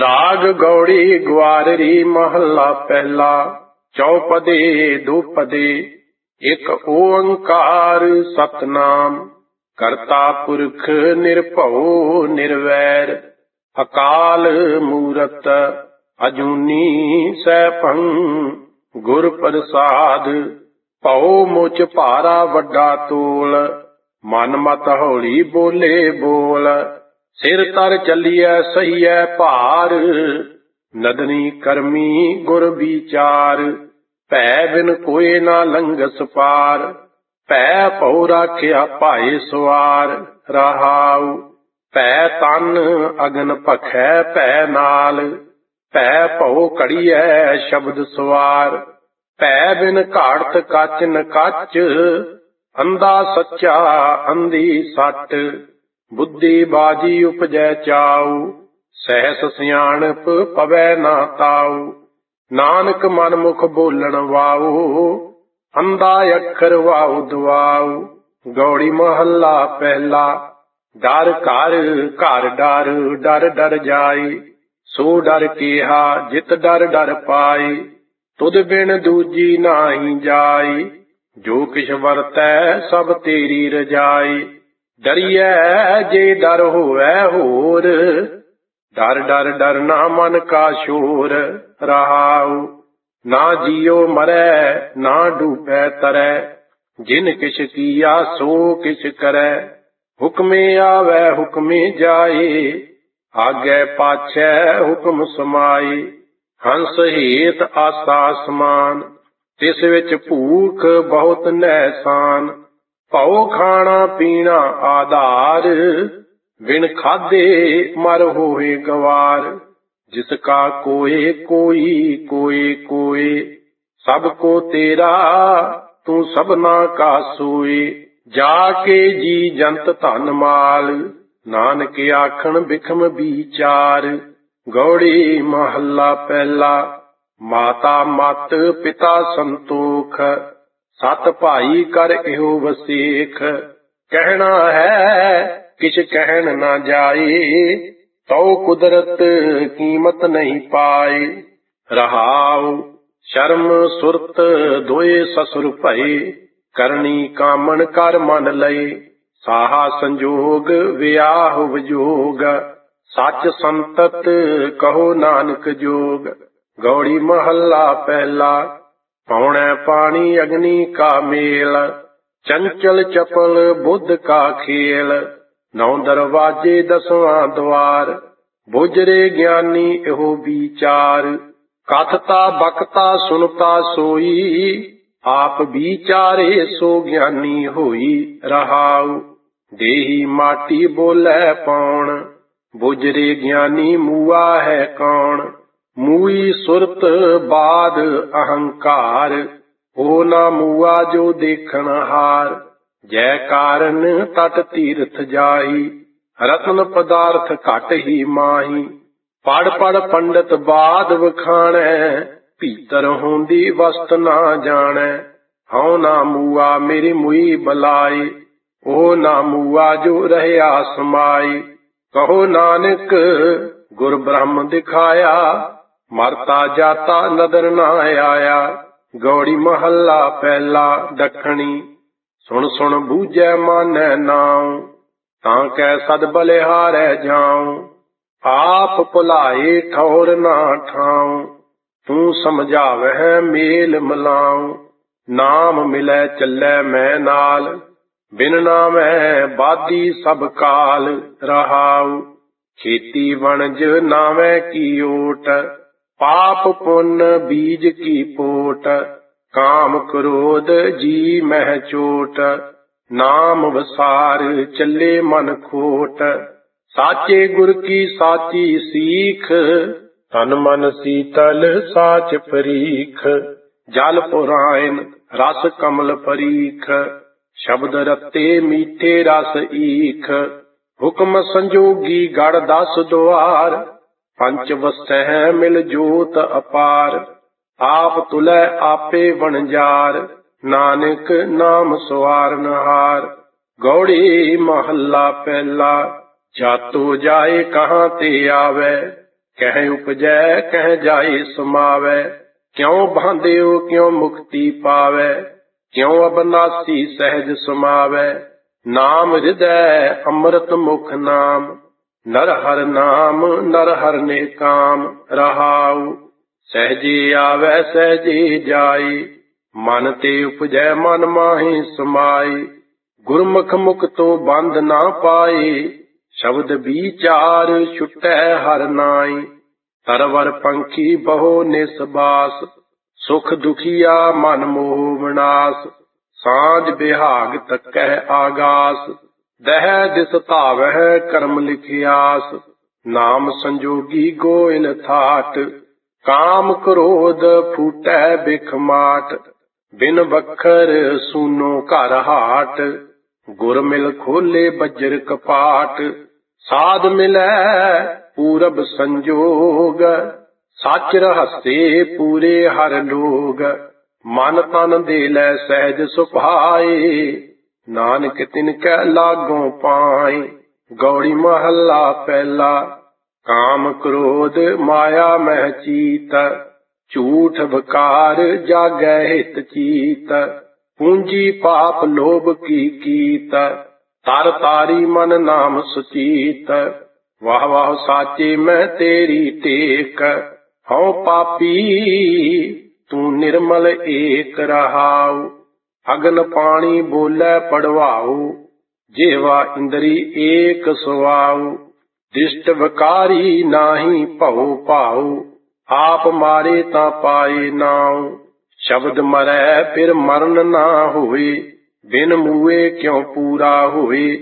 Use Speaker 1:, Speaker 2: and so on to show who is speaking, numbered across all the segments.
Speaker 1: ਰਾਗ ਗੌੜੀ ਗਵਾਰਰੀ ਮਹੱਲਾ ਪਹਿਲਾ, ਚੌਪਦੇ ਦੁਪਦੇ, ਇੱਕ ਓੰਕਾਰ ਸਤਨਾਮ, ਕਰਤਾ ਪੁਰਖ ਨਿਰਭਉ ਨਿਰਵੈਰ, ਅਕਾਲ ਮੂਰਤ ਅਜੂਨੀ ਸੈਭੰ, ਗੁਰ ਪ੍ਰਸਾਦ, ਭਉ ਮੁਚ ਭਾਰਾ ਵੱਡਾ ਤੋਲ, ਮਨ ਮਤ ਹੌਲੀ ਬੋਲੇ ਬੋਲ ਸਿਰ ਤਰ ਚੱਲੀਐ, ਸਹੀਐ ਭਾਰ। ਨਦਨੀ ਕਰਮੀ ਗੁਰ ਵਿਚਾਰ। ਭੈ ਬਿਨ ਕੋਏ ਨਾ ਲੰਘਸ ਪਾਰ। ਭੈ ਭਉ ਰਾਖਿਆ ਭਾਏ ਸਵਾਰ। ਰਹਾਉ, ਭੈ ਤਨ ਅਗਨ ਭਖੈ ਭੈ ਨਾਲ। ਭੈ ਭਉ ਘੜੀਐ ਸ਼ਬਦ ਸਵਾਰ। ਭੈ ਬਿਨ ਘਾੜਤ ਕੱਚ ਨ ਕੱਚ। ਅੰਦਾ ਸੱਚਾ, ਅੰਧੀ ਸੱਟ। ਬੁੱਧੀ ਬਾਜੀ ਉਪਜੈ ਚਾਉ, ਸਹਿਸ ਸਿਆਣਪ ਪਵੈ ਨਾ ਤਾਉ। ਨਾਨਕ ਮਨ ਮੁਖ ਬੋਲਣ ਵਾਉ ਅੰਦਾ ਅੱਖਰ ਵਾਉ ਦਵਾਉ। ਗੌੜੀ ਮਹੱਲਾ ਪਹਿਲਾ, ਡਰ ਘਰ ਘਰ ਡਰ ਡਰ ਡਰ ਜਾਈ। ਸੋ ਡਰ ਕੀਹਾ, ਜਿਤ ਡਰ ਡਰ ਪਾਈ। ਤੁਧ ਬਿਨ ਦੂਜੀ ਨਾਹੀ ਜਾਈ। ਜੋ ਕਿਛ ਵਰਤੈ ਸਭ ਤੇਰੀ ਰਜਾਈ। ਡਰੀਐ ਜੇ ਡਰ ਹੋਵੈ ਹੋਰ। ਡਰ ਡਰ ਡਰ ਨਾ ਮਨ ਕਾ ਸ਼ੋਰ ਰਹਾਉ। ਨਾ ਜੀਉ ਮਰੈ, ਨਾ ਡੂਬੈ ਤਰੈ। ਜਿਨ ਕਿਛ ਕੀਆ ਸੋ ਕਿਛ ਕਰੈ। ਹੁਕਮੇ ਆਵੈ, ਹੁਕਮੇ ਜਾਏ। ਆਗੇ ਪਾਛੈ, ਹੁਕਮ ਸਮਾਏ। ਹੰਸ ਹੇਤ ਆਸਾ ਸਮਾਨ। ਤਿਸ ਵਿੱਚ ਭੂਖ ਬਹੁਤ ਨਹਿਸਾਨ। ਭਉ ਖਾਣਾ ਪੀਣਾ ਆਧਾਰ ਵਿਣ ਖਾਦੇ ਮਰ ਹੋਏ ਗਵਾਰ। ਜਿਸ ਕਾ ਕੋਏ, ਕੋਈ ਕੋਏ ਕੋਏ। ਸਭ ਕੋ ਤੇਰਾ, ਤੂੰ ਸਭਨਾ ਕਾ ਸੋਏ। ਜਾ ਕੇ ਜੀ ਜੰਤ ਧਨ ਮਾਲ, ਨਾਨਕ ਆਖਣ ਬਿਖਮ ਵਿਚਾਰ। ਗੌੜੀ ਮਹੱਲਾ ਪਹਿਲਾ, ਮਾਤਾ ਮਤ ਪਿਤਾ ਸੰਤੋਖ। ਸਤ ਭਾਈ ਕਰ ਇਹੋ ਵਸੇਖ। ਕਹਿਣਾ ਹੈ, ਕਿਛ ਕਹਿਣ ਨਾ ਜਾਏ ਤਉ ਕੁਦਰਤ ਕੀਮਤ ਨਹੀਂ ਪਾਏ ਰਹਾਉ ਸ਼ਰਮ ਸੁਰਤ ਦੋਏ ਸਸੁਰ ਭਏ ਕਰਨੀ ਕਾਮਣ ਕਰ ਮਨ ਲਏ ਸਾਹਾ ਸੰਜੋਗ ਵਿਆਹ ਵਿਜੋਗ, ਸੱਚ ਸੰਤਤ ਕਹੋ ਨਾਨਕ ਜੋਗ। ਗੌੜੀ ਮਹੱਲਾ ਪਹਿਲਾ ਪੌਣੈ ਪਾਣੀ ਅਗਨੀ ਕਾ ਮੇਲ, ਚੰਚਲ ਚਪਲ ਬੁੱਧ ਕਾ ਖੇਲ। ਨੌ ਦਰਵਾਜੇ ਦਸਵਾਂ ਦਵਾਰ ਬੁਜਰੇ ਗਿਆਨੀ ਇਹੋ ਵਿਚਾਰ। ਕਥਤਾ ਬਕਤਾ ਸੁਨਤਾ ਸੋਈ, ਆਪ ਵਿਚਾਰੇ ਸੋ ਗਿਆਨੀ ਹੋਈ ਰਹਾਉ। ਦੇਹੀ ਮਾਟੀ ਬੋਲੇ ਪੌਣ ਬੁਜਰੇ ਗਿਆਨੀ ਮੂਆ ਹੈ ਕੌਣ। ਮੂਈ ਸੁਰਤ ਬਾਦ ਅਹੰਕਾਰ, ਹੋ ਨਾ ਮੂਆ ਜੋ ਦੇਖਣ ਹਾਰ। ਜੈ ਕਾਰਨ ਤਟ ਤੀਰਥ ਜਾਈ ਰਤਨ ਪਦਾਰਥ ਘਟ ਹੀ ਮਾਹੀ। ਪੜ ਪੜ ਪੰਡਤ ਬਾਦ ਵਖਾਣੈ, ਭੀਤਰ ਹੁੰਦੀ ਵਸਤ ਨਾ ਜਾਣੈ। ਹਉ ਨਾ ਮੂਆ ਮੇਰੀ ਮੁਈ ਬਲਾਈ ਉਹ ਨਾ ਮੂਆ ਜੋ ਰਹਿਆ ਸਮਾਈ। ਕਹੋ ਨਾਨਕ, ਗੁਰ ਬ੍ਰਹਮ ਦਿਖਾਇਆ ਮਰਤਾ ਜਾਤਾ ਨਦਰ ਨਾ ਆਇਆ, ਗੌੜੀ ਮਹੱਲਾ ਪਹਿਲਾ ਦੱਖਣੀ। ਸੁਣ ਸੁਣ ਬੂਝੈ ਮਾਨੈ ਨਾਉ, ਤਾਂ ਕੈ ਸਦ ਬਲਿਹਾਰੈ ਜਾਉ। ਆਪ ਭੁਲਾਏ ਠੌਰ ਨਾ ਠਾਉ, ਤੂੰ ਸਮਝਾਵਹਿ ਮੇਲ ਮਲਾਉ। ਨਾਮ ਮਿਲੈ ਚੱਲੈ ਮੈਂ ਨਾਲ, ਬਿਨ ਨਾਮੈ ਬਾਦੀ ਸਭ ਕਾਲ ਰਹਾਉ। ਖੇਤੀ ਵਣਜ ਨਾਵੇਂ ਕੀ ਓਟ ਪਾਪ ਪੁੰਨ ਬੀਜ ਕੀ ਪੋਟ, ਕਾਮ ਕ੍ਰੋਧ ਜੀ ਮਹਿ ਚੋਟ, ਨਾਮ ਵਸਾਰ ਚੱਲੇ ਮਨ ਖੋਟ। ਸਾਚੇ ਗੁਰ ਕੀ ਸਾਚੀ ਸੀਖ, ਤਨ ਮਨ ਸੀਤਲ ਸਾਚ ਪਰੀਖ। ਜਲ ਪੁਰਾਇਨ ਰਸ ਕਮਲ ਪਰੀਖ, ਸ਼ਬਦ ਰਤੇ ਮੀਠੇ ਰਸ ਈਖ। ਹੁਕਮ ਸੰਜੋਗੀ ਗੜ ਦਸ ਦੁਆਰ ਪੰਚ ਵਸੈ ਮਿਲ ਜੋਤ ਅਪਾਰ, ਆਪ ਤੁਲੈ ਆਪੇ ਵਣਜਾਰ ਨਾਨਕ ਨਾਮ ਸਵਾਰਨ ਹਾਰ ਗੌੜੀ ਮਹੱਲਾ ਪਹਿਲਾ, ਜਾਤੋ ਜਾਏ ਕਹਾਂ ਤੇ ਆਵੇ, ਕਹਿ ਉਪਜੈ ਕਹਿ ਜਾਏ ਸਮਾਵੈ, ਕਿਉ ਬਾਂਧਿਓ ਕਿਉ ਮੁਕਤੀ ਪਾਵੈ, ਕਿਉ ਅਬਨਾਸੀ ਸਹਿਜ ਸਮਾਵੈ, ਨਾਮ ਹਿਰਦੈ ਅੰਮ੍ਰਿਤ ਮੁਖ ਨਾਮ। ਨਰ ਹਰ ਨਾਮ, ਨਰ ਹਰ ਨੇ ਕਾਮ ਰਹਾਉ। ਸਹਜੇ ਆਵੈ, ਸਹਜੇ ਜਾਈ। ਮਨ ਤੇ ਉਪਜੈ, ਮਨ ਮਾਹੀ ਸਮਾਈ। ਗੁਰਮੁਖ ਮੁਖ ਤੋਂ ਬੰਧ ਨਾ ਪਾਏ। ਸ਼ਬਦ ਵਿਚਾਰ ਛੁਟੈ ਹਰ ਨਾਈ। ਤਰਵਰ ਪੰਖੀ ਬਹੁ ਨਿਸਬਾਸ। ਸੁਖ ਦੁਖੀਆ ਮਨ ਮੋਹ ਵਿਨਾਸ਼। ਸਾਂਝ ਬਿਹਾਗ ਤਕੈ ਆਗਾਸ। ਦਹਿ ਦਿਸ ਧਾਵਹਿ ਕਰਮ ਲਿਖਿਆਸ, ਨਾਮ ਸੰਜੋਗੀ ਗੋਇਲ ਥਾਟ, ਕਾਮ ਕ੍ਰੋਧ ਫੂਟੈ ਬਿਖ ਬਿਨ ਬਖਰ ਸੂਨੋ ਘਰ ਹਾਟ, ਗੁਰ ਮਿਲ ਖੋਲੇ ਬੱਜਰ ਕਪਾਟ, ਸਾਧ ਮਿਲੈ ਪੂਰਬ ਸੰਜੋਗ, ਸੱਚ ਰਹੱਸੇ ਪੂਰੇ ਹਰ ਲੋਗ, ਮਨ ਤਨ ਦੇ ਲੈ ਸਹਿਜ ਸੁਭਾਏ ਨਾਨਕ ਤਿਨ ਕੈ ਲਾਗੋਂ ਪਾਏ, ਗੌੜੀ ਮਹੱਲਾ ਪਹਿਲਾ। ਕਾਮ ਕ੍ਰੋਧ ਮਾਇਆ ਮਹਿ ਚੀਤ, ਝੂਠ ਬਕਾਰ ਜਾਗੈ ਹਿਤ ਚੀਤ। ਪੂੰਜੀ ਪਾਪ ਲੋਭ ਕੀ ਕੀਤ, ਤਰ ਤਾਰੀ ਮਨ ਨਾਮ ਸੁਚੀਤ। ਵਾਹ ਵਾਹ ਸਾਚੇ ਮੈਂ ਤੇਰੀ ਟੇਕ ਹਉ ਪਾਪੀ ਤੂੰ ਨਿਰਮਲ ਏਕ ਰਹਾਉ। ਅਗਨ ਪਾਣੀ ਬੋਲੇ ਪੜਵਾਉ, ਜੇਵਾ ਇੰਦਰੀ ਏਕ ਸੁਆਉ, ਦਿਸ਼ਟ ਵਿਕਾਰੀ ਨਾਹੀ ਭਉ ਭਾਉ, ਆਪ ਮਾਰੇ ਤਾਂ ਪਾਏ ਨਾਉ, ਸ਼ਬਦ ਮਰੈ ਫਿਰ ਮਰਨ ਨਾ ਹੋਏ, ਬਿਨ ਮੂਏ ਕਿਉ ਪੂਰਾ ਹੋਏ,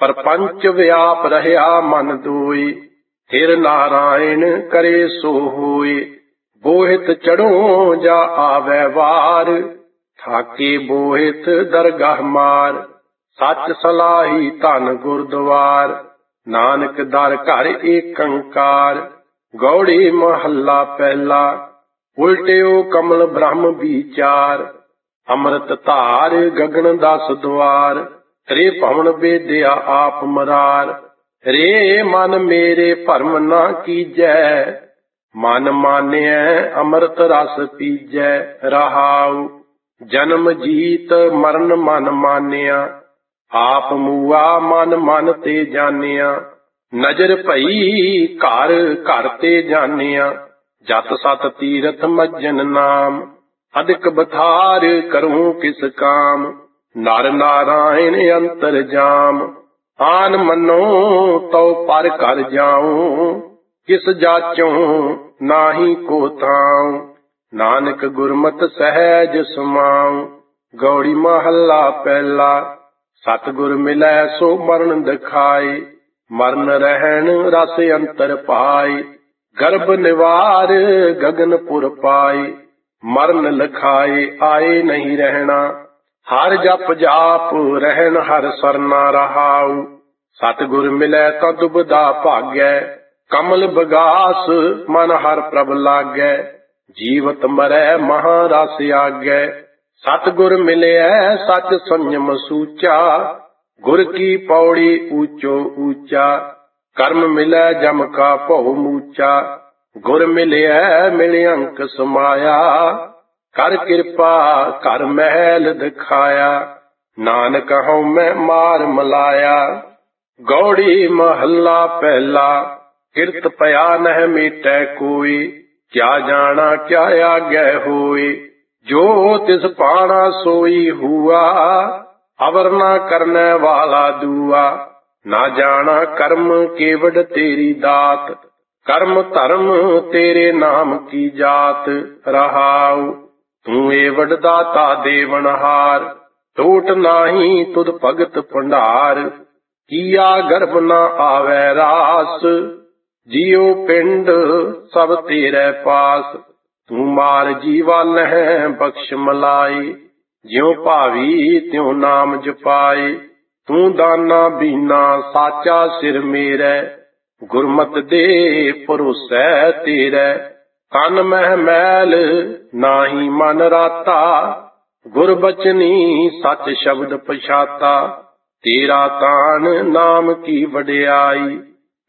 Speaker 1: ਪਰਪੰਚ ਵਿਆਪ ਰਹਾ ਮਨ ਦੋਏ ਫਿਰ ਨਾਰਾਇਣ ਕਰੇ ਸੋ ਹੋਏ, ਬੋਹਿਤ ਚੜੋ ਜਾ ਆਵੈ ਵਾਰ ਥਾਕੇ ਬੋਹਿਤ ਦਰਗਾਹ ਮਾਰ, ਸੱਚ ਸਲਾਹੀ ਧਨ ਗੁਰਦੁਆਰ, ਨਾਨਕ ਦਰ ਘਰ ਏਕੰਕਾਰ ਗੌੜੀ ਮਹੱਲਾ ਪਹਿਲਾ, ਉਲਟਿਓ ਕਮਲ ਬ੍ਰਹਮ ਵਿਚਾਰ, ਅੰਮ੍ਰਿਤ ਧਾਰ ਗਗਨ ਦਸ ਦੁਆਰ ਰੇ ਭਵਨ ਬੇਦਿਆ ਆਪ ਮਰਾਰ, ਰੇ ਮਨ ਮੇਰੇ ਭਰਮ ਨਾ ਕੀਜੈ, ਮਨ ਮਾਨਿਐ ਅੰਮ੍ਰਿਤ ਰਸ ਪੀਜੈ ਰਹਾਉ। ਜਨਮ ਜੀਤ ਮਰਨ ਮਨ ਮਾਨਿਆ, ਆਪ ਮੂਆ ਮਨ ਮਨ ਤੇ ਜਾਣਿਆ, ਨਜ਼ਰ ਭਈ ਘਰ ਘਰ ਤੇ ਜਾਣਿਆ, ਜਤ ਸਤ ਤੀਰਥ ਮੱਜਨ ਨਾਮ ਅਦਿਕ ਬਥਾਰ ਕਰੂੰ ਕਿਸ ਕਾਮ, ਨਰ ਨਾਰਾਇਣ ਅੰਤਰ ਜਾਮ, ਆਨ ਮੰਨੋ ਤਉ ਪਰ ਕਰ ਜਾਉ, ਕਿਸ ਜਾਚੋਂ ਨਾਹੀ ਕੋ ਥਾਉ। ਨਾਨਕ ਗੁਰਮਤ ਸਹਿਜ ਸਮਾਉ, ਗੌੜੀ ਮਹੱਲਾ ਪਹਿਲਾ। ਸਤਿਗੁਰ ਮਿਲੈ ਸੋ ਮਰਨ ਦਿਖਾਏ, ਮਰਨ ਰਹਿਣ ਰਸ ਅੰਤਰ ਪਾਏ। ਗਰਭ ਨਿਵਾਰ ਗਗਨਪੁਰ ਪਾਏ, ਮਰਨ ਲਖਾਏ ਆਏ ਨਹੀਂ ਰਹਿਣਾ। ਹਰ ਜਪ ਜਾਪ ਰਹਿਣ ਹਰ ਸਰਨਾ ਰਹਾਉ। ਸਤਿਗੁਰ ਮਿਲੈ ਤਾਂ ਦੁਬਦਾ ਭਾਗੈ, ਕਮਲ ਬਗਾਸ ਮਨ ਹਰ ਪ੍ਰਭ ਲਾਗੈ। ਜੀਵਤ ਮਰੈ ਮਹਾ ਆਗੈ। ਸਤਿਗੁਰ ਮਿਲਿਆ ਸਚ ਸੰਜਮ ਸੂਚਾ। ਗੁਰ ਕੀ ਪੌੜੀ ਊਚੋ ਊਚਾ, ਕਰਮ ਮਿਲੈ ਜਮ ਕਾ ਭਉ ਮੂਚਾ। ਗੁਰ ਮਿਲਿਆ ਮਿਲ ਅੰਕ ਸਮਾਇਆ। ਕਰ ਕਿਰਪਾ, ਕਰ ਮਹਿਲ ਦਿਖਾਇਆ। ਨਾਨਕ ਹਉ ਮੈਂ ਮਾਰ ਮਲਾਇਆ। ਗੌੜੀ ਮਹੱਲਾ ਪਹਿਲਾ, ਕਿਰਤ ਪਿਆ ਨਹਿ ਮੀਟੈ ਕੋਈ। ਕਿਆ ਜਾਣਾ, ਕਿਆ ਆਗੈ ਹੋਏ? ਜੋ ਤਿਸ ਪਾਣਾ ਸੋਈ ਹੁਆ ਅਵਰ ਨਾ ਕਰਨੇ ਵਾਲਾ ਦੂਆ। ਨਾ ਜਾਣਾ ਕਰਮ ਕੇਵਡ ਤੇਰੀ ਦਾਤ, ਕਰਮ ਧਰਮ ਤੇਰੇ ਨਾਮ ਕੀ ਜਾਤ ਰਹਾਉ। ਤੂੰ ਏਵਡ ਦਾਤਾ ਦੇਵਨਹਾਰ ਟੋਟ ਨਾਹੀ ਤੁਧ ਭਗਤ ਭੰਡਾਰ। ਕੀਆ ਗਰਭ ਨਾ ਆਵੈ ਰਾਸ ਜੀਉ ਪਿੰਡ ਸਭ ਤੇਰੇ ਪਾਸ, ਤੂੰ ਮਾਰ ਜੀਵਾ ਲਹਿ ਬਖਸ਼ ਮਲਾਈ, ਜਿਉ ਭਾਵੀ ਤਿਉ ਨਾਮ ਜਪਾਏ ਤੂੰ ਦਾਨਾ ਬੀਨਾ ਸਾਚਾ ਸਿਰ ਮੇਰੇ, ਗੁਰਮਤ ਦੇ ਭਰੋਸੈ ਤੇਰੇ, ਤਨ ਮਹਿ ਮੈਲ ਨਾਹੀ ਮਨ ਰਾਤਾ, ਗੁਰ ਬਚਨੀ ਸੱਚ ਸ਼ਬਦ ਪਛਾਤਾ, ਤੇਰਾ ਤਾਨ ਨਾਮ ਕੀ ਵਡਿਆਈ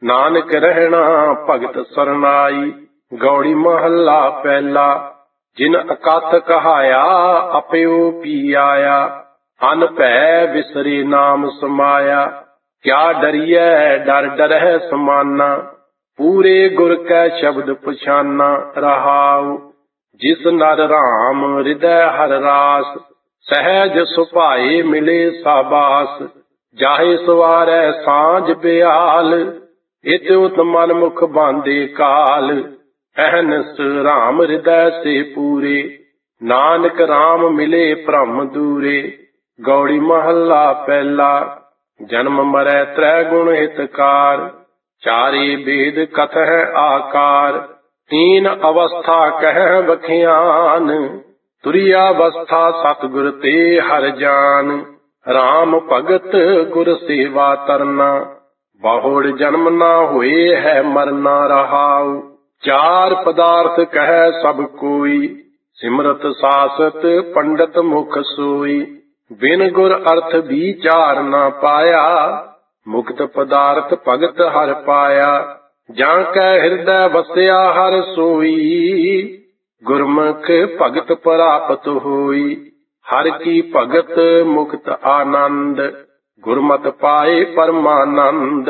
Speaker 1: ਨਾਨਕ ਰਹਿਣਾ ਭਗਤ ਸਰਨਾਈ, ਗੌੜੀ ਮਹੱਲਾ ਪਹਿਲਾ, ਜਿਨ ਅਕਤ ਕਹਾਇਆ, ਆਪਿਓ ਪੀ ਆਇਆ ਅਨ ਭੈ ਵਿਸਰੇ ਨਾਮ ਸਮਾਇਆ, ਕਿਆ ਡਰੀਐ, ਡਰ ਡਰਹਿ ਸਮਾਨਾ, ਪੂਰੇ ਗੁਰ ਕੈ ਸ਼ਬਦ ਪਛਾਨਾ ਰਹਾਉ, ਜਿਸ ਨਰ ਰਾਮ ਹਿਰਦੈ ਹਰ ਰਾਸ, ਸਹਿਜ ਸੁਭਾਏ ਮਿਲੇ ਸਾਬਾਸ, ਜਾਹੇ ਸਵਾਰੈ ਸਾਂਝ ਬਿਆਲ ਇਤ ਉਤ ਮਨ ਮੁਖ ਬਾਂਦੇ ਕਾਲ। ਅਹਨਸ ਰਾਮ ਹਿਰਦੈ ਸੇ ਪੂਰੇ। ਨਾਨਕ ਰਾਮ ਮਿਲੇ ਭ੍ਰਮ ਦੂਰੇ। ਗੌੜੀ ਮਹੱਲਾ ਪਹਿਲਾ। ਜਨਮ ਮਰੈ ਤ੍ਰੈ ਗੁਣ ਹਿਤਕਾਰ। ਚਾਰੇ ਬੇਦ ਕਥਹਿ ਆਕਾਰ। ਤੀਨ ਅਵਸਥਾ ਕਹਿ ਵਖਿਆਨ। ਤੁਰਿਆ ਅਵਸਥਾ ਸਤਿਗੁਰ ਤੇ ਹਰ ਜਾਨ। RAM ਭਗਤ ਗੁਰ ਸੇਵਾ ਤਰਨਾ। ਬਹੁੜ ਜਨਮ ਨਾ ਹੋਏ ਹੈ ਮਰਨਾ ਰਹਾਉ। ਚਾਰ ਪਦਾਰਥ ਕਹਿ ਸਭ ਕੋਈ। ਸਿਮਰਤ ਸਾਸਤ, ਪੰਡਤ ਮੁਖ ਸੋਈ। ਬਿਨ ਗੁਰ ਅਰਥ ਵਿਚਾਰ ਨਾ ਪਾਇਆ। ਮੁਕਤ ਪਦਾਰਥ ਭਗਤ ਹਰ ਪਾਇਆ। ਜਾਂ ਕੈ ਹਿਰਦੈ ਵਸਿਆ ਹਰ ਸੋਈ। ਗੁਰਮੁਖ ਭਗਤ ਪ੍ਰਾਪਤ ਹੋਈ। ਹਰ ਕੀ ਭਗਤ ਮੁਕਤ ਆਨੰਦ। ਗੁਰਮਤਿ ਪਾਏ ਪਰਮਾਨੰਦ,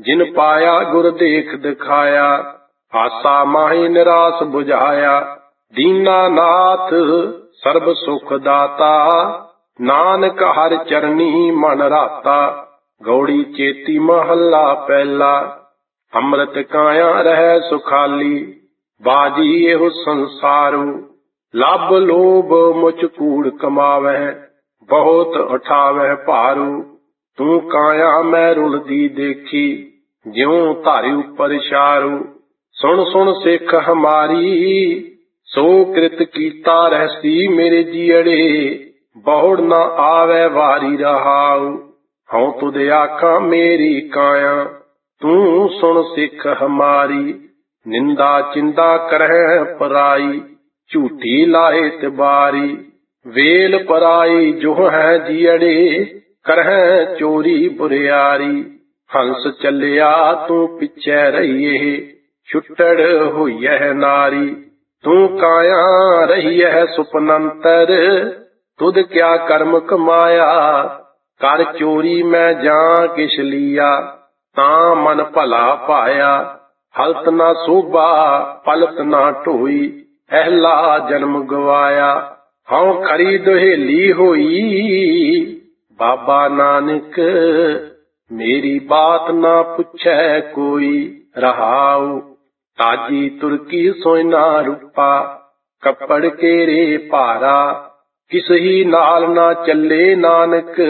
Speaker 1: ਜਿਨ ਪਾਇਆ ਗੁਰ ਦੇਖ ਦਿਖਾਇਆ, ਆਸਾ ਮਾਹੀ ਨਿਰਾਸ 부ਝਾਇਆ ਦੀਨਾ ਨਾਥ ਸਰਬ ਸੁਖ ਦਾਤਾ, ਨਾਨਕ ਹਰ ਚਰਨੀ ਮਨ ਰਾਤਾ, ਗੌੜੀ ਚੇਤੀ ਮਹੱਲਾ ਪਹਿਲਾ, ਅੰਮ੍ਰਿਤ ਕਾਇਆ ਰਹਿ ਸੁਖਾਲੀ, ਬਾਜੀ ਇਹੋ ਸੰਸਾਰੂ ਲੱਭ ਲੋਭ ਮੁਚ ਕੂੜ ਕਮਾਵੈ ਬਹੁਤ ਉਠਾਵੈ ਭਾਰੂ। ਤੂੰ ਕਾਇਆ ਮੈਂ ਰੁਲਦੀ ਦੇਖੀ, ਜਿਉ ਧਾਰੀ ਉੱਪਰ ਛਾਰੂ ਸੁਣ ਸੁਣ ਸਿੱਖ ਹਮਾਰੀ, ਸੋ ਕ੍ਰਿਤ ਕੀਤਾ ਰਹਿਸੀ ਮੇਰੇ ਜੀੜੇ। ਬਹੁੜ ਨਾ ਆਵੇ ਵਾਰੀ ਰਹਾਉ, ਹਉ ਤੁਧ ਆਖਾਂ ਮੇਰੀ ਕਾਇਆ। ਤੂੰ ਸੁਣ ਸਿੱਖ ਹਮਾਰੀ, ਨਿੰਦਾ ਚਿੰਦਾ ਕਰਹਿ ਪਰਾਈ। ਝੂਠੀ ਲਾਏ ਤਿਬਾਰੀ, ਵੇਲ ਪਰਾਈ ਜੋ ਹੈ ਜੀੜੇ। ਕਰਹਿ ਚੋਰੀ ਬੁਰਿਆਰੀ, ਹੰਸ ਚੱਲਿਆ ਤੂੰ ਪਿੱਛੇ ਰਹੀਏ, ਛੁੱਟੜ ਹੋਈਐ ਨਾਰੀ। ਤੂੰ ਕਾਇਆ ਰਹੀਐ ਸੁਪਨੰਤਰ, ਤੁਧ ਕਿਆ ਕਰਮ ਕਮਾਇਆ? ਕਰ ਚੋਰੀ ਮੈਂ ਜਾਂ ਕਿਛ ਲੀਆ, ਤਾਂ ਮਨ ਭਲਾ ਪਾਇਆ। ਹਲਤ ਨਾ ਸੋਭਾ, ਪਲਤ ਨਾ ਢੋਈ, ਅਹਲਾ ਜਨਮ ਗਵਾਇਆ। ਹਉ ਖਰੀ ਦੁਹੇਲੀ ਹੋਈ ਬਾਬਾ ਨਾਨਕ, ਮੇਰੀ ਬਾਤ ਨਾ ਪੁੱਛੈ ਕੋਈ ਰਹਾਉ। ਤਾਜੀ ਤੁਰਕੀ ਸੋਇਨਾ ਰੂਪਾ, ਕੱਪੜ ਕੇਰੇ ਭਾਰਾ। ਕਿਸ ਹੀ ਨਾਲ ਨਾ ਚੱਲੇ ਨਾਨਕ,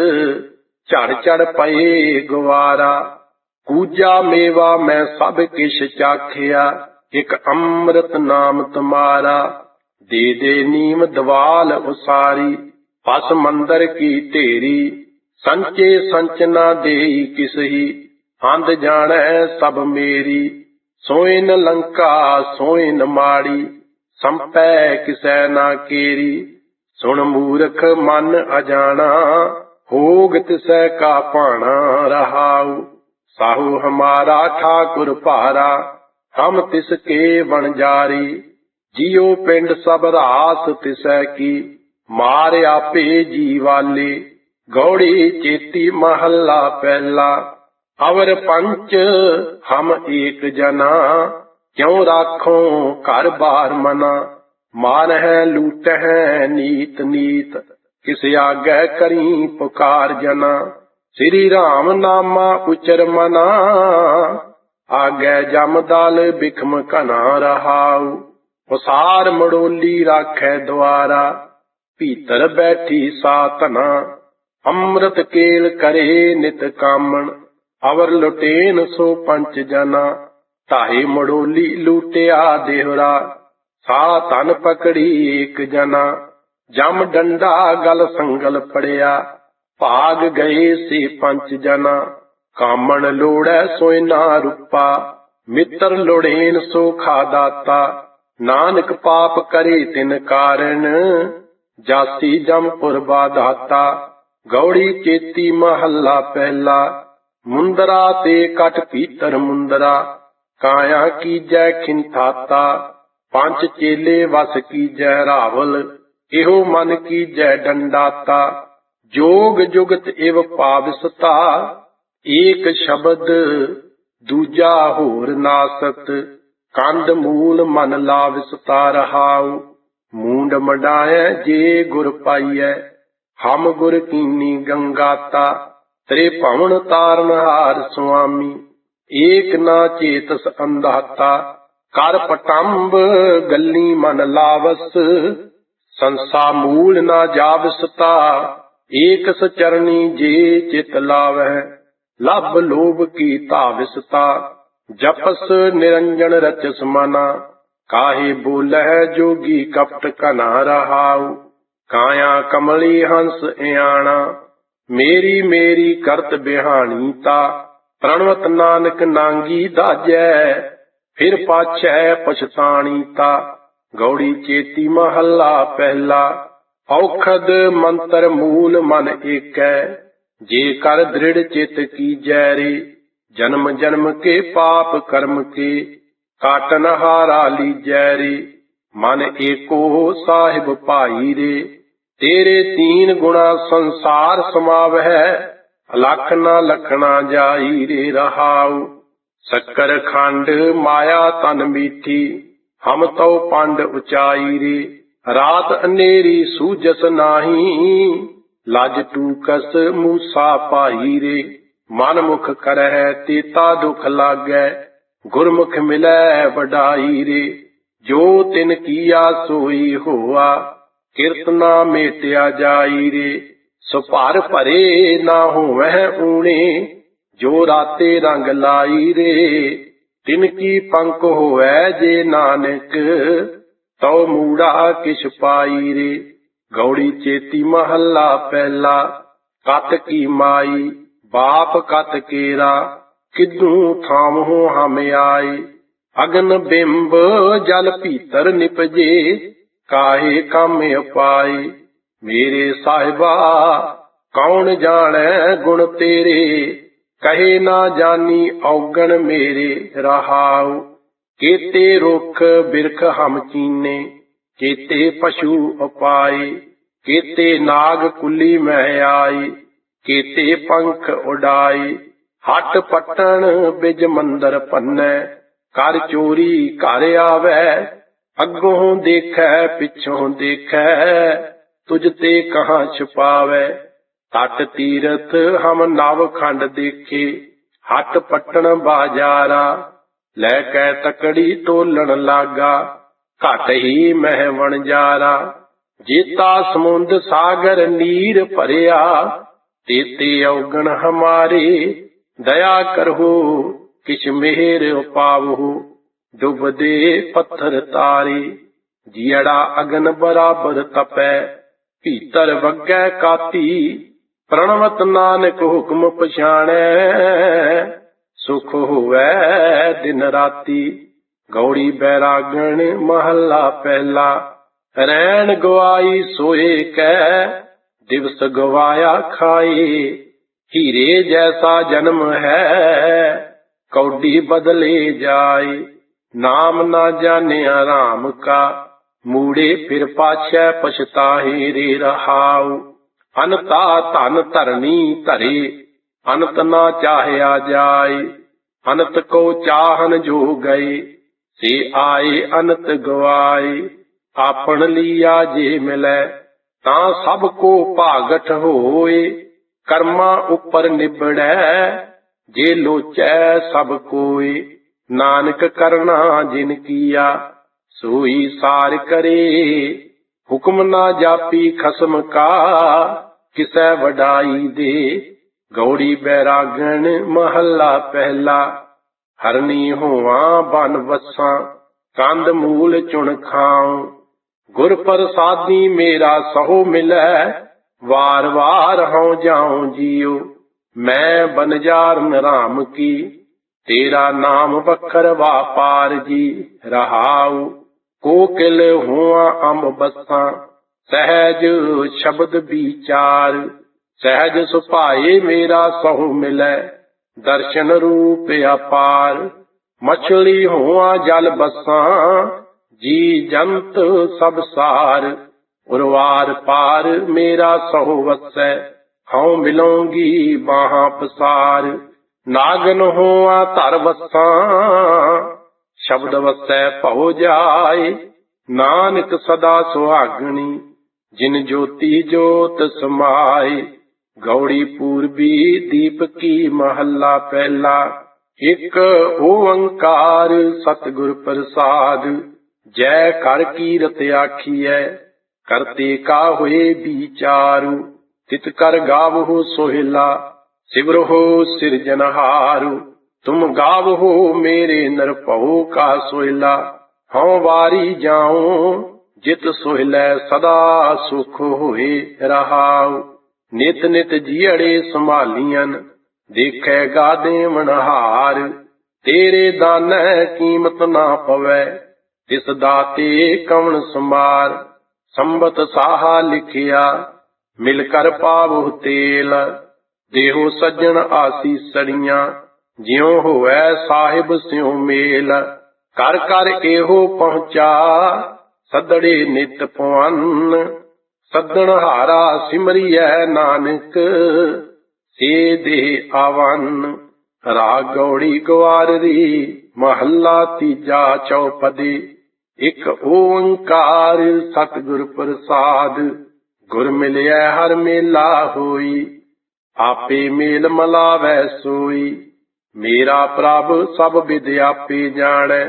Speaker 1: ਝੜ ਝੜ ਪਏ ਗਵਾਰਾ। ਕੂਜਾ ਮੇਵਾ ਮੈਂ ਸਭ ਕਿਛ ਚਾਖਿਆ, ਇਕ ਅੰਮ੍ਰਿਤ ਨਾਮ ਤੁਮਾਰਾ। ਦੇ ਦੇ ਨੀਮ ਦਵਾਲ ਉਸਾਰੀ ਪਸ ਮੰਦਰ ਕੀ ਢੇਰੀ? ਸੰਚੇ ਸੰਚ ਨਾ ਦੇਈ ਕਿਸਹੀ? ਹੰਦ ਜਾਣੈ ਸਭ ਮੇਰੀ। ਸੋਇਨ ਲੰਕਾ, ਸੋਇਨ ਮਾੜੀ। ਸੰਪੈ ਕਿਸੈ ਨਾ ਕੇਰੀ। ਸੁਣ ਮੂਰਖ ਮਨ ਅਜਾਣਾ, ਹੋਗ ਤਿਸੈ ਕਾ ਪਾਣਾ ਰਹਾਉ। ਸਾਹੂ ਹਮਾਰਾ ਠਾਕੁਰ ਭਾਰਾ, ਹਮ ਤਿਸ ਕੇ ਵਣਜਾਰੀ। ਜਿਉ ਪਿੰਡ ਸਭ ਰਾਸ ਤਿਸੈ ਕੀ। ਮਾਰ ਆਪੇ ਜੀਵਾਲੇ ਗੌੜੀ ਚੇਤੀ ਮਹੱਲਾ ਪਹਿਲਾ। ਅਵਰ ਪੰਚ, ਹਮ ਏਕ ਜਨਾ, ਕਿਉ ਰਾਖੋ ਘਰ ਬਾਰ ਮਨਾ? ਮਾਨ ਹੈ ਲੂਟ ਹੈ ਨੀਤ ਨੀਤ, ਕਿਸ ਆਗੈ ਕਰੀ ਪੁਕਾਰ ਜਨਾ? ਸ੍ਰੀ ਰਾਮ ਨਾਮਾ ਉਚਰ ਮਨਾ ਆਗੈ ਜਮਦਲ ਬਿਖਮ ਕਨਾ ਰਹਾਉ। ਉਸਾਰ ਮੜੋਲੀ ਰਾਖੈ ਦੁਆਰਾ ਭੀਤਰ ਬੈਠੀ ਸਾਤਨਾ, ਅੰਮ੍ਰਿਤ ਕੇਲ ਕਰੇ ਨਿਤ ਕਾਮਣ, ਅਵਰ ਲੁਟੇਨ ਸੋ ਪੰਚ ਜਨਾ ਢਾਈ ਮੜੋਲੀ ਲੂਟਿਆ ਦੇਹਰਾ ਸਾ ਤਨ ਪਕੜੀ ਏਕ ਜਨਾ, ਜਮ ਡੰਡਾ ਗਲ ਸੰਗਲ ਪੜਿਆ ਭਾਗ ਗਏ ਸੀ ਪੰਚ ਜਨਾ, ਕਾਮਣ ਲੋੜੈ ਸੋਇਨਾ ਰੂਪਾ, ਮਿੱਤਰ ਲੋੜੇਨ ਸੋ ਖਾ ਦਾਤਾ ਨਾਨਕ ਪਾਪ ਕਰੇ ਤਿਨ ਕਾਰਨ ਜਾਤੀ ਜਮਪੁਰ ਬਾਧਾਤਾ ਗੌੜੀ ਚੇਤੀ ਮਹੱਲਾ ਪਹਿਲਾ, ਮੁੰਦਰਾ ਤੇ ਕਟ ਪੀਤਰ ਮੁੰਦਰਾ, ਕਾਇਆ ਕੀਜੈ ਖਿੰਥਾਤਾ ਪੰਜ ਚੇਲੇ ਵਸ ਕੀਜੈ ਰਾਵਲ, ਇਹੋ ਮਨ ਕੀਜੈ ਡੰਡਾਤਾ, ਜੋਗ ਜੁਗਤ ਇਵ ਪਾਵਸਤਾ ਏਕ ਸ਼ਬਦ ਦੂਜਾ ਹੋਰ ਨਾਸਤ, ਕੰਦ ਮੂਲ ਮਨ ਲਾਵਸਤਾ ਰਹਾਉ। ਮੂੰਡ ਮਡਾਇ ਜੇ ਗੁਰ ਪਾਈਐ, ਹਮ ਗੁਰ ਕੀਨੀ ਗੰਗਾਤਾ ਤ੍ਰੇ ਭਵਨ ਤਾਰਨ ਹਾਰ ਸੁਆਮੀ, ਏਕ ਨਾ ਚੇਤਸ ਅੰਧਾਤਾ, ਕਰ ਪਟੰਬ ਗੱਲੀ ਮਨ ਲਾਵਸ, ਸੰਸਾ ਮੂਲ ਨਾ ਜਾਵਸਤਾ ਏਕ ਸਚਰਣੀ ਜੇ ਚਿਤ ਲਾਵਹਿ ਲਬ ਲੋਭ ਕੀ ਧਾਵਸਤਾ ਜਪਸ ਨਿਰੰਜਨ ਰਚਸ ਮਨਾ ਕਾਹੇ ਬੋਲਹਿ ਜੋਗੀ ਕਪਟ ਕਨਾ ਰਹਾਉ, ਕਾਇਆ ਕਮਲੀ ਹੰਸ ਇਆਣਾ, ਮੇਰੀ ਮੇਰੀ ਕਰਤ ਬਿਹਾਣੀ ਤਾ, ਪ੍ਰਣਵਤ ਨਾਨਕ ਨਾਂਗੀ ਦਾਜੈ, ਫਿਰ ਪਾਛੈ ਪਛਤਾਣੀ ਤਾ, ਗੌੜੀ ਚੇਤੀ ਮਹੱਲਾ ਪਹਿਲਾ, ਔਖਦ ਮੰਤਰ ਮੂਲ ਮਨ ਏਕੈ, ਜੇ ਕਰ ਦ੍ਰਿੜ ਚਿਤ ਕੀਜੈ ਰੇ, ਜਨਮ ਜਨਮ ਕੇ ਪਾਪ ਕਰਮ ਕੇ ਕਾਟਨ ਹਾਰਾ ਲੀਜੈ ਰੇ, ਮਨ ਏਕੋ ਸਾਹਿਬ ਭਾਈ ਰੇ। ਤੇਰੇ ਤੀਨ ਗੁਣਾ ਸੰਸਾਰ ਸਮਾਵਹਿ ਅਲਖ ਨਾ ਲਖਣਾ ਜਾਈ ਰੇ ਰਹਾਉ। ਸ਼ੱਕਰ ਖੰਡ ਮਾਇਆ ਤਨ ਮੀਠੀ, ਹਮ ਤਉ ਪੰਡ ਉਚਾਈ ਰੇ। ਰਾਤ ਅਨੇਰੀ ਸੂਜਸ ਨਾਹੀ, ਲਜ ਟੂਕਸ ਮੂਸਾ ਪਾਈ ਰੇ। ਮਨ ਮੁਖ ਕਰਹਿ, ਤੇਤਾ ਦੁਖ ਲਾਗੈ ਗੁਰਮੁਖ ਮਿਲੈ ਵਡਾਈ ਰੇ, ਜੋ ਤਿਨ ਕੀਆ ਸੋਈ ਹੋਆ ਕੀਰਤਨਾ ਮੇਟਿਆ ਜਾਈ ਰੇ। ਸੋ ਭਰੇ ਨਾ ਹੋਵਹਿ ਊਣੇ, ਜੋ ਰਾਤੇ ਰੰਗ ਲਾਈ ਰੇ। ਤਿਨ ਕੀ ਪੰਕ ਹੋਵੈ ਜੇ ਨਾਨਕ, ਤਉ ਮੂੜਾ ਕਿਛ ਪਾਈ ਰੇ। ਗੌੜੀ ਚੇਤੀ ਮਹੱਲਾ ਪਹਿਲਾ, ਕਤ ਕੀ ਮਾਈ, ਬਾਪ ਕਤ ਕੇਰਾ। ਕਿਦੂ ਥਾਮਹੁ ਹਮ ਆਈ ਅਗਨ ਬਿੰਬ ਜਲ ਭੀਤਰ ਨਿਪਜੇ, ਕਾਹੇ ਕੰਮ ਉਪਾਈ ਮੇਰੇ ਸਾਹਿਬਾ, ਕੌਣ ਜਾਣੈ ਗੁਣ ਤੇਰੇ? ਕਹੇ ਨਾ ਜਾਣੀ ਔਗਣ ਮੇਰੇ ਰਹਾਉ। ਕੀਤੇ ਰੁਖ ਬਿਰਖ ਹਮ ਚੀਨੇ, ਕੀਤੇ ਪਸ਼ੂ ਉਪਾਈ ਕੀਤੇ ਨਾਗ ਕੁਲੀ ਮੈਂ ਆਈ ਕੀਤੇ ਪੰਖ ਉਡਾਈ ਹੱਟ ਪਟਣ ਬਿਜ ਮੰਦਰ ਪੰਨੈ ਕਰ ਚੋਰੀ ਘਰ ਆਵੈ, ਅੱਗੋਂ ਦੇਖੈ, ਪਿਛੋਂ ਦੇਖੈ, ਤੁਝ ਤੇ ਕਹਾਂ ਛੁਪਾਵੈ। ਤਟ ਤੀਰਥ ਹਮ ਨਵ ਖੰਡ ਦੇਖੇ, ਹੱਟ ਪਟਣ ਬਾਜਾਰਾ, ਲੈ ਕੇ ਤਕੜੀ ਤੋਲਣ ਲਾਗਾ, ਘਟ ਹੀ ਮਹਿ ਵਣਜਾਰਾ। ਜੀਤਾ ਸਮੁੰਦ ਸਾਗਰ ਨੀਰ ਭਰਿਆ, ਤੇਤੇ ਔਗਣ ਹਮਾਰੇ ਦਇਆ ਕਰਹੋ, ਕਿਛ ਮਿਹਰ ਪਾਵੋ ਡੁੱਬਦੇ ਪੱਥਰ ਤਾਰੇ, ਜੀੜਾ ਅਗਨ ਬਰਾਬਰ ਤਪੈ, ਭੀਤਰ ਵਗੈ ਕਾਤੀ, ਪ੍ਰਣਵਤ ਨਾਨਕ ਹੁਕਮ ਪਛਾਣੈ। ਸੁਖ ਹੋਵੈ ਦਿਨ ਰਾਤੀ, ਗੌੜੀ ਬੈਰਾਗਣ ਮਹੱਲਾ ਪਹਿਲਾ ਰਹਿਣ ਗਵਾਈ ਸੋਏ ਕੈ, ਦਿਵਸ ਗਵਾਇਆ ਖਾਏ। ਹੀਰੇ ਜੈਸਾ ਜਨਮ ਹੈ, ਕੌਡੀ ਬਦਲੇ ਜਾਏ। ਨਾਮ ਨਾ ਜਾਣਿਆ ਰਾਮ ਕਾ, ਮੂੜੇ ਫਿਰ ਪਾਛੈ ਪਛਤਾਹੇ ਰੇ ਰਹਾਉ। ਅਨਤਾ ਧਨ ਧਰਨੀ ਧਰੇ, ਅਨੰਤ ਨਾ ਚਾਹਿਆ ਜਾਏ। ਅਨੰਤ ਕੋ ਚਾਹਨ ਜੋ ਗਏ, ਸੇ ਆਏ ਅਨੰਤ ਗਵਾਏ। ਆਪਣ ਲੀਆ ਜੇ ਮਿਲੈ, ਤਾਂ ਸਭ ਕੋ ਭਾਗਠ ਹੋਏ। ਕਰਮਾ ਉਪਰ ਨਿਬੜੈ ਜੇ ਲੋਚੈ ਸਭ ਕੋਏ ਨਾਨਕ ਕਰਨਾ ਜਿਨ ਕੀਆ, ਸੋਈ ਸਾਰ ਕਰੇ। ਹੁਕਮ ਨਾ ਜਾਪੀ ਖਸਮ ਕਾ, ਕਿਸੈ ਵਡਾਈ ਦੇ। ਗੌੜੀ ਬੈਰਾਗਣ ਮਹੱਲਾ ਪਹਿਲਾ, ਹਰਨੀ ਹੋਵਾਂ ਬਨ ਵਸਾਂ, ਕੰਦ ਮੂਲ ਚੁਣ ਖਾਉ। ਗੁਰ ਪ੍ਰਸਾਦੀ ਮੇਰਾ ਸਹੋ ਮਿਲੈ ਵਾਰ ਵਾਰ ਹਉ ਜਾਉ ਜੀਉ, ਮੈਂ ਬਨਜਾਰ ਨਰਾਮ ਕੀ, ਤੇਰਾ ਨਾਮ ਬਖਰ ਵਾਪਾਰ ਜੀ ਰਹਾਉ, ਕੋਕਿਲ ਹੁਆ ਅੰਬ ਬਸਾਂ, ਸਹਿਜ ਸ਼ਬਦ ਵਿਚਾਰ, ਸਹਿਜ ਸੁਭਾਏ ਮੇਰਾ ਸਹੁ ਮਿਲੈ, ਦਰਸ਼ਨ ਰੂਪ ਅਪਾਰ, ਮਛਲੀ ਹੋਆ ਜਲ ਬਸਾਂ, ਜੀ ਜੰਤ ਸਭ ਸਾਰ। ਉਰਵਾਰ ਪਾਰ ਮੇਰਾ ਸਹੁ ਵਸੈ, ਹਉ ਮਿਲੋਂਗੀ ਬਾਹਾਂ ਪਸਾਰ। ਨਾਗਨ ਹੋਆ ਧਰ ਵਸਾਂ, ਸ਼ਬਦ ਵਸੈ ਭਉ ਜਾਏ। ਨਾਨਕ ਸਦਾ ਸੁਹਾਗਣੀ, ਜਿਨ ਜੋਤੀ ਜੋਤ ਸਮਾਏ। ਗੌੜੀ ਪੂਰਬੀ ਦੀਪ ਕੀ ਮਹੱਲਾ ਪਹਿਲਾ, ਇਕ ਓੰਕਾਰ ਸਤਿਗੁਰ ਪ੍ਰਸਾਦ। ਜੈ ਕਰ ਕੀਰਤ ਆਖੀਐ ਕਰਤੇ ਕਾ ਹੋਏ ਵਿਚਾਰੂ ਤਿਤ ਕਰ ਗਾਵਹੁ ਸੋਹਿਲਾ, ਸਿਵਰਹੁ ਸਿਰਜਨਹਾਰੂ ਤੁਮ ਗਾਵਹੁ ਮੇਰੇ ਨਰਪਉ ਕਾ ਸੋਹਿਲਾ, ਹਉ ਵਾਰੀ ਜਾਉ, ਜਿਤ ਸੋਹਿਲੈ ਸਦਾ ਸੁਖ ਹੋਏ ਰਹਾਉ। ਨਿਤ ਨਿਤ ਜੀੜੇ ਸੰਭਾਲੀਆਂ ਦੇਖੈ ਗਾਦੇ ਮਨਹਾਰ ਤੇਰੇ ਦਾਨੈ ਕੀਮਤ ਨਾ ਪਵੈ, ਤਿਸ ਦਾਤੇ ਕਵਣ ਸੰਮਾਰ ਸੰਬਤ ਸਾਹਾ ਲਿਖਿਆ, ਮਿਲ ਕਰ ਪਾਵਹੁ ਤੇਲ। ਦੇਹੋ ਸੱਜਣ ਆਸੀ ਜਿਉ ਹੋਵੈ ਸਾਹਿਬ ਸਿਉ ਮੇਲ। ਕਰ ਕਰ ਇਹੋ ਪਹੁੰਚਾ, ਸੱਦੜੇ ਨਿਤ ਪਵਨ ਸੱਦਣ ਹਾਰਾ ਸਿਮਰਿਐ ਨਾਨਕ, ਸੇ ਦੇ ਆਵਨ। ਰਾਗ ਗੌੜੀ ਗਵਾਰਰੀ ਮਹੱਲਾ ਤੀਜਾ ਚੌਪਦੀ। ਇਕ ਓੰਕਾਰ ਸਤਿਗੁਰ ਪ੍ਰਸਾਦ, ਗੁਰ ਮਿਲਿਆ ਹਰ ਮੇਲਾ ਹੋਈ, ਆਪੇ ਮੇਲ ਮਲਾਵੈ ਸੋਈ, ਮੇਰਾ ਪ੍ਰਭ ਸਭ ਵਿਦ ਜਾਣੈ,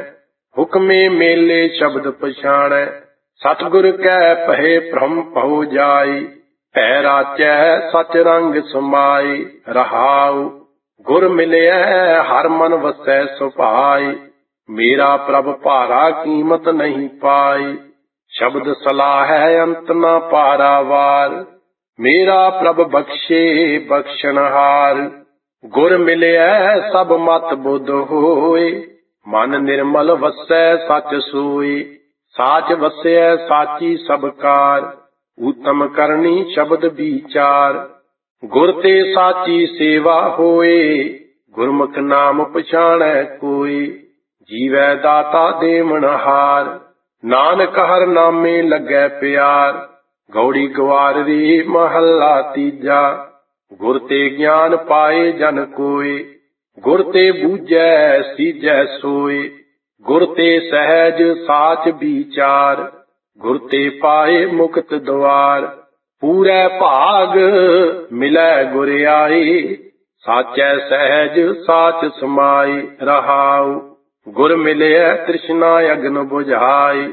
Speaker 1: ਹੁਕਮੇ ਮੇਲੇ ਸ਼ਬਦ ਪਛਾਣੈ, ਸਤਿਗੁਰ ਕੈ ਪਹਿ ਭ੍ਰਮ ਭਉ ਜਾਈ, ਭੈ ਰਾਚੈ ਸਚ ਰੰਗ ਸਮਾਈ, ਰਹਾਉ, ਗੁਰ ਮਿਲਿਆ ਹਰ ਮਨ ਵਸੈ ਸੁਭਾਈ। ਮੇਰਾ ਪ੍ਰਭ ਭਾਰਾ ਕੀਮਤ ਨਹੀਂ ਪਾਈ ਸ਼ਬਦ ਸਲਾਹ ਹੈ ਅੰਤ ਨਾ ਪਾਰਾ ਵਾਰ। ਮੇਰਾ ਪ੍ਰਭ ਬਖਸ਼ੇ ਬਖਸ਼ਣਹਾਰ ਗੁਰ ਮਿਲਿਆ ਸਭ ਮਤ ਬੁੱਧ ਹੋਏ। ਮਨ ਨਿਰਮਲ ਵਸੈ, ਸਚ ਸੋਏ। ਸਾਚ ਵਸਿਆ ਸਾਚੀ ਸਭ ਕਾਰ। ਉਤਮ ਕਰਨੀ ਸ਼ਬਦ ਵਿਚਾਰ। ਗੁਰ ਤੇ ਸਾਚੀ ਸੇਵਾ ਹੋਏ। ਗੁਰਮੁਖ ਨਾਮ ਪਛਾਣੈ ਕੋਈ। ਜੀਵੈ ਦਾਤਾ ਦੇਵਨਹਾਰ ਨਾਨਕ ਹਰ ਨਾਮੇ ਲੱਗੈ ਪਿਆਰ। ਗੌੜੀ ਗਵਾਰਰੀ ਮਹੱਲਾ ਤੀਜਾ, ਗੁਰ ਤੇ ਗਿਆਨ ਪਾਏ ਜਨ ਕੋਏ। ਗੁਰ ਤੇ ਬੂਝੈ ਸੀਜੈ ਸੋਏ, ਗੁਰ ਤੇ ਸਹਿਜ ਸਾਚ ਵਿਚਾਰ। ਗੁਰ ਤੇ ਪਾਏ ਮੁਕਤ ਦਵਾਰ, ਪੂਰੇ ਭਾਗ ਮਿਲੈ ਗੁਰ ਆਈ ਸਾਚੈ ਸਹਿਜ ਸਾਚ ਸਮਾਈ ਰਹਾਉ। ਗੁਰ ਮਿਲਿਆ ਤ੍ਰਿਸ਼ਨਾ ਅਗਨ 부ਝਾਈ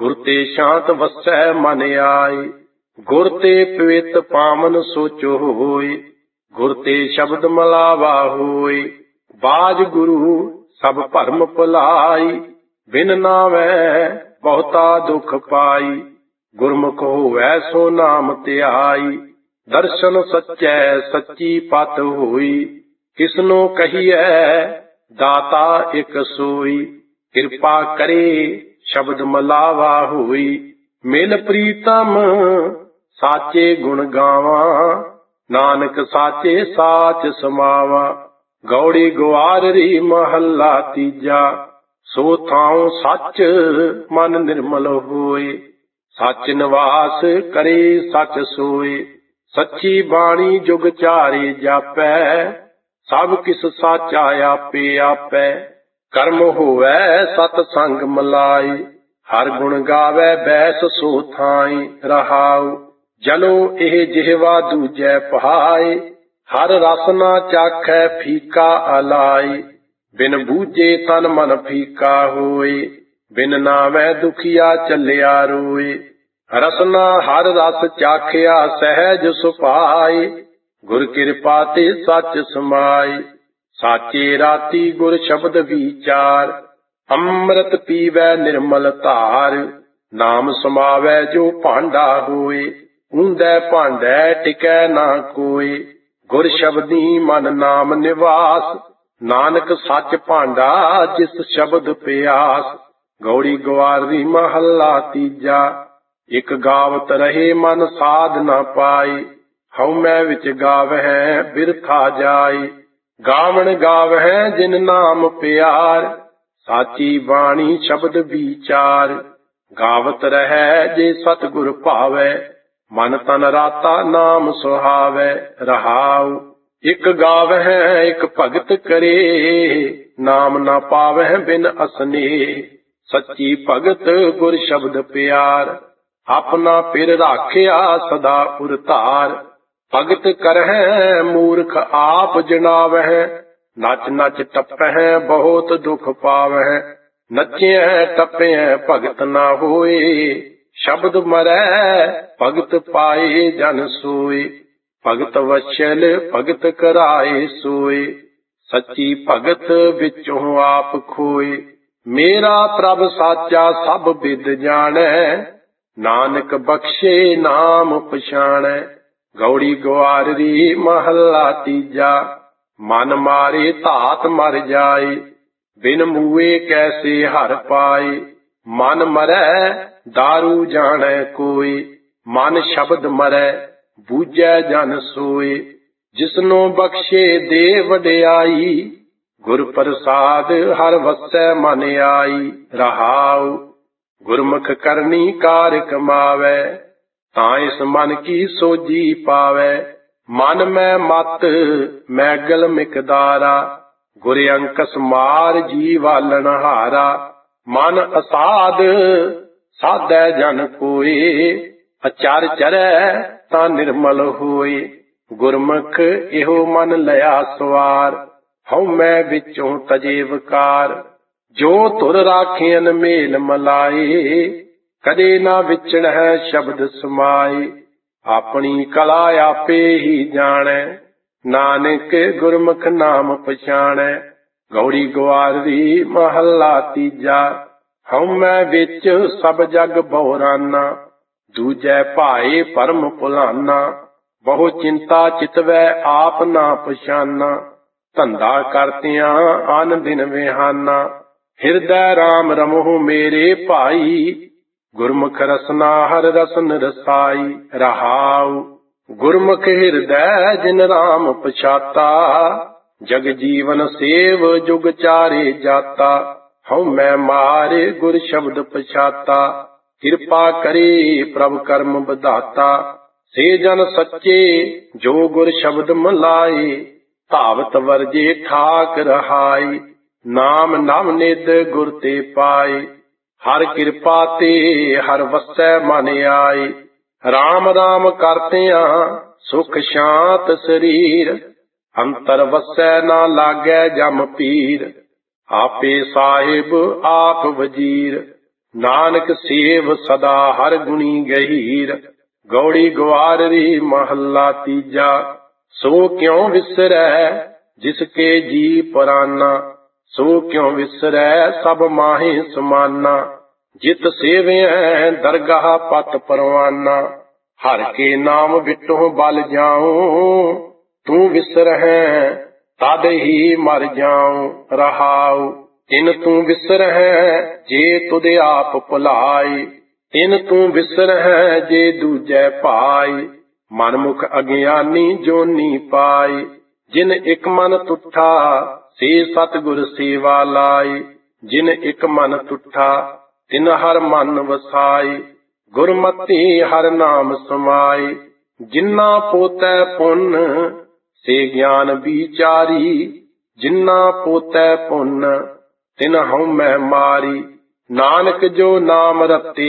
Speaker 1: ਗੁਰ ਤੇ ਸ਼ਾਂਤ ਵਸੈ ਮਨ ਆਈ ਗੁਰ ਤੇ ਪਵਿੱਤ ਪਾਵਨ ਸੋਚੋ ਹੋਈ ਗੁਰ ਤੇ ਸ਼ਬਦ ਮਲਾਵਾ ਹੋਏ। ਬਾਜ ਗੁਰੂ ਸਭ ਭਰਮ ਭੁਲਾਈ ਬਿਨ ਨਾਵੈ ਬਹੁਤਾ ਦੁਖ ਪਾਈ ਗੁਰਮੁਖ ਹੋਵੈ ਸੋ ਨਾਮ ਧਿਆਈ ਦਰਸ਼ਨ ਸੱਚੈ ਸੱਚੀ ਪਤ ਹੋਈ ਕਿਸਨੂੰ ਕਹੀਐ ਦਾਤਾ ਇਕ ਸੋਈ, ਕਿਰਪਾ ਕਰੇ, ਸ਼ਬਦ ਮਲਾਵਾ ਹੋਈ। ਮਿਲ ਪ੍ਰੀਤਮ, ਸਾਚੇ ਗੁਣ ਗਾਵਾਂ, ਨਾਨਕ ਸਾਚੇ ਸਾਚ ਸਮਾਵਾ। ਗੌੜੀ ਗਵਾਰਰੀ ਮਹੱਲਾ ਤੀਜਾ, ਸੋ ਥਾਉ ਸੱਚ ਮਨ ਨਿਰਮਲ ਹੋਏ। ਸੱਚ ਨਿਵਾਸ ਕਰੇ, ਸੱਚ ਸੋਏ। ਸੱਚੀ ਬਾਣੀ ਜੁਗ ਚਾਰੇ ਜਾਪੈ ਸਭ ਕਿਸ ਸਾਚਾ ਆਪੇ ਆਪੈ। ਕਰਮ ਹੋਵੈ, ਸਤ ਸੰਗ ਮਲਾਈ ਹਰ ਗੁਣ ਗਾਵੇ, ਬੈਸ ਸੋ ਥਾਈ ਰਹਾਉ। ਜਲੋ ਇਹ ਜਿਹਵਾ ਦੂਜੈ ਪਹਾਏ। ਹਰ ਰਸ ਚਾਖੈ, ਫੀਕਾ ਅਲਾਈ ਬਿਨ ਬੂਝੇ ਤਨ ਮਨ ਫੀਕਾ ਹੋਏ। ਬਿਨ ਨਾਵੇਂ ਦੁਖੀਆ ਚੱਲਿਆ ਰੋਏ। ਰਸਨਾ ਹਰ ਰਸ ਚਾਖਿਆ, ਸਹਿਜ ਸੁਭਾਈ ਗੁਰ ਕਿਰਪਾ ਤੇ ਸੱਚ ਸਮਾਈ ਸਾਚੇ ਰਾਤੀ ਗੁਰ ਸ਼ਬਦ ਵਿਚਾਰ, ਅੰਮ੍ਰਿਤ ਪੀਵੈ ਨਿਰਮਲ ਧਾਰ, ਨਾਮ ਸਮਾਵੈ ਜੋ ਭਾਂਡਾ ਹੋਏ ਉਂਦੈ ਭਾਂਡੈ ਟਿਕੈ ਨਾ ਕੋਈ ਗੁਰ ਸ਼ਬਦੀ ਮਨ ਨਾਮ ਨਿਵਾਸ, ਨਾਨਕ ਸੱਚ ਭਾਂਡਾ ਜਿਸ ਸ਼ਬਦ ਪਿਆਸ, ਗੌੜੀ ਗਵਾਰੀ ਮਹੱਲਾ ਤੀਜਾ, ਇਕ ਗਾਵਤ ਰਹੇ ਮਨ ਸਾਧ ਨਾ ਪਾਈ ਹਉ ਮੈਂ ਵਿੱਚ ਗਾਵਹਿ, ਬਿਰਥਾ ਜਾਈ ਗਾਵਣ ਗਾਵਹਿ, ਜਿਨ ਨਾਮ ਪਿਆਰ, ਸਾਚੀ ਬਾਣੀ ਸ਼ਬਦ ਵਿਚਾਰ। ਗਾਵਤ ਰਹੈ ਜੇ ਸਤਿਗੁਰ ਭਾਵੈ, ਮਨ ਤਨ ਰਾਤਾ ਨਾਮ ਸੁਹਾਵੈ, ਰਹਾਉ। ਇਕ ਗਾਵਹਿ, ਇਕ ਭਗਤ ਕਰੇ, ਨਾਮ ਨਾ ਪਾਵਹਿ ਬਿਨ ਅਸਨੇ। ਸੱਚੀ ਭਗਤ ਗੁਰ ਸ਼ਬਦ ਪਿਆਰ, ਆਪਣਾ ਪਿਰ ਰਾਖਿਆ ਸਦਾ ਉਰਤਾਰ ਭਗਤ ਕਰਹਿ ਮੂਰਖ ਆਪ ਜਨਾਵਹਿ ਨਚ ਨਚ ਟੱਪਹਿ ਬਹੁਤ ਦੁਖ ਪਾਵਹਿ, ਨੱਚਿਐ, ਟੱਪਿਐ ਭਗਤ ਨਾ ਹੋਏ, ਸ਼ਬਦ ਮਰੈ ਭਗਤ ਪਾਏ ਜਨ ਸੋਏ, ਭਗਤ ਵਚਲ ਭਗਤ ਕਰਾਏ ਸੋਏ, ਸੱਚੀ ਭਗਤ ਵਿੱਚੋਂ ਆਪ ਖੋਏ, ਮੇਰਾ ਪ੍ਰਭ ਸਾਚਾ ਸਭ ਵਿਦ ਜਾਣੈ, ਨਾਨਕ ਬਖਸ਼ੇ ਨਾਮ ਪਛਾਣੈ। ਗੌੜੀ ਗਵਾਰੀ ਮਹੱਲਾ ਤੀਜਾ। ਮਨ ਮਾਰੇ ਧਾਤ ਮਰ ਜਾਏ, ਬਿਨ ਮੂਏ ਕੈਸੇ ਹਰ ਪਾਏ। ਮਨ ਮਰੈ दारू ਜਾਣੈ ਕੋਈ ਮਨ ਸ਼ਬਦ ਮਰੈ, ਬੂਝੈ ਜਨ ਸੋਏ। ਜਿਸਨੋ ਬਖਸ਼ੇ ਦੇ ਵਡਿਆਈ, ਗੁਰ ਪ੍ਰਸਾਦ ਹਰ ਵਸੈ ਮਨ ਆਈ। ਰਹਾਉ, ਗੁਰਮੁਖ ਕਰਨੀ ਕਾਰ ਕਮਾਵੈ। ਤਾਂ ਇਸ ਮਨ ਕੀ ਸੋਜੀ ਪਾਵੈ? ਮਨ ਮੈਂ ਮਤ ਮੈਗਲ ਮਿਕਦਾਰਾ। ਗੁਰ ਅੰਕਸ ਮਾਰ ਜੀ ਹਾਰਾ। ਮਨ ਅਸਾਦ, ਸਾਧੈ ਜਨ ਕੋਏ। ਅਚਰ ਚਰੈ ਤਾਂ ਨਿਰਮਲ ਹੋਏ। ਗੁਰਮੁਖ ਇਹੋ ਮਨ ਲਿਆ ਸਵਾਰ। ਹਉ ਮੈਂ ਵਿੱਚੋਂ ਤਜੇ ਵਿਕਾਰ। ਜੋ ਤੁਰ ਰਾਖਿਆਨ ਮੇਲ ਮਲਾਏ। ਕਦੇ ਨਾ ਵਿਚੜੈ ਸ਼ਬਦ ਸਮਾਏ, ਆਪਣੀ ਕਲਾ ਆਪੇ ਹੀ ਜਾਣੈ, ਨਾਨਕ ਗੁਰਮੁਖ ਨਾਮ ਪਛਾਣੈ ਗੌੜੀ ਗਵਾਰੀ ਮਹੱਲਾ ਤੀਜਾ, ਹਉ ਮੈਂ ਵਿੱਚ ਸਭ ਜਗ ਬਹੁਰਾਨਾ, ਦੂਜੈ ਭਾਏ ਪਰਮ ਭੁਲਾਨਾ ਬਹੁ ਚਿੰਤਾ ਚਿਤਵੈ ਆਪ ਨਾ ਪਛਾਨਾ, ਧੰਦਾ ਕਰਤਿਆਂ ਆਨ ਦਿਨ ਵਿਹਾਨਾ, ਹਿਰਦੈ RAM ਰਮਹੁ ਮੇਰੇ ਭਾਈ ਗੁਰਮੁਖ ਰਸਨਾ ਹਰ ਰਸਨ ਰਸਾਈ ਰਹਾਉ। ਗੁਰਮੁਖ ਹਿਰਦੈ ਜਿਨ RAM ਪਛਾਤਾ। ਜਗ ਜੀਵਨ ਸੇਵ ਜੁਗ ਚਾਰੇ ਜਾਤਾ। ਹਉ ਮੈਂ ਮਾਰੇ ਗੁਰ ਸ਼ਬਦ ਪਛਾਤਾ। ਕਿਰਪਾ ਕਰੇ ਪ੍ਰਭ ਕਰਮ ਵਿਧਾਤਾ। ਸੇ ਜਨ ਸੱਚੇ ਜੋ ਗੁਰ ਸ਼ਬਦ ਮਲਾਏ। ਧਾਵਤ ਵਰਜੇ ਠਾਕ ਰਹਾਈ। ਨਾਮ ਨਾਮ ਨਿਦ ਗੁਰ ਤੇ ਪਾਏ। ਹਰ ਕਿਰਪਾ ਤੇ ਹਰ ਵਸੈ ਮਨ ਆਏ। RAM RAM ਕਰਤਿਆਂ ਸੁਖ ਸ਼ਾਂਤ ਸਰੀਰ, ਅੰਤਰ ਵਸੈ ਨਾ ਲਾਗੈ ਜਮ ਪੀਰ। ਆਪੇ ਸਾਹਿਬ ਆਪ ਵਜੀਰ, ਨਾਨਕ ਸੇਵ ਸਦਾ ਹਰ ਗੁਣੀ ਗਹੀਰ। ਗੌੜੀ ਗਵਾਰੀ ਮਹੱਲਾ ਤੀਜਾ, ਸੋ ਕਿਉ ਵਿਸਰੈ, ਜਿਸ ਕੇ ਜੀ ਪਰਾਨਾ। ਸੋ ਕਿਉ ਵਿਸਰੈ ਸਭ ਮਾਹੀ ਸਮਾਨਾ? ਜਿਤ ਸੇਵਿਐ ਦਰਗਾਹ ਪਤ ਪਰਵਾਨਾ। ਹਰ ਕੇ ਨਾਮ ਵਿਟੋ ਬਲ ਜਾਉ, ਤੂੰ ਵਿਸਰਹਿ, ਤਦ ਹੀ ਮਰ ਜਾਉ, ਰਹਾਉ। ਤਿਨ ਤੂੰ ਵਿਸਰਹਿ, ਜੇ ਤੁਧ ਆਪ ਭੁਲਾਈ ਤਿਨ ਤੂੰ ਵਿਸਰਹਿ, ਜੇ ਦੂਜੈ ਪਾਈ ਮਨਮੁਖ ਅਗਿਆਨੀ ਜੋਨੀ ਪਾਈ ਜਿਨ ਇਕ ਮਨ ਤੁਠਾ ਸੇ ਸਤਿਗੁਰ ਸੇਵਾ ਲਾਏ, ਜਿਨ ਇਕ ਮਨ ਤੁਠਾ ਤਿਨ ਹਰ ਮਨ ਵਸਾਏ, ਗੁਰਮਤਿ ਹਰ ਨਾਮ ਸਮਾਈ ਜਿਨ੍ਹਾਂ ਪੋਤੈ ਪੁੰਨ, ਸੇ ਗਿਆਨ ਵਿਚਾਰੀ, ਜਿਨ੍ਹਾਂ ਪੋਤੈ ਪੁੰਨ, ਤਿਨ ਹਉ ਮੈਂ ਮਾਰੀ, ਨਾਨਕ ਜੋ ਨਾਮ ਰਤੇ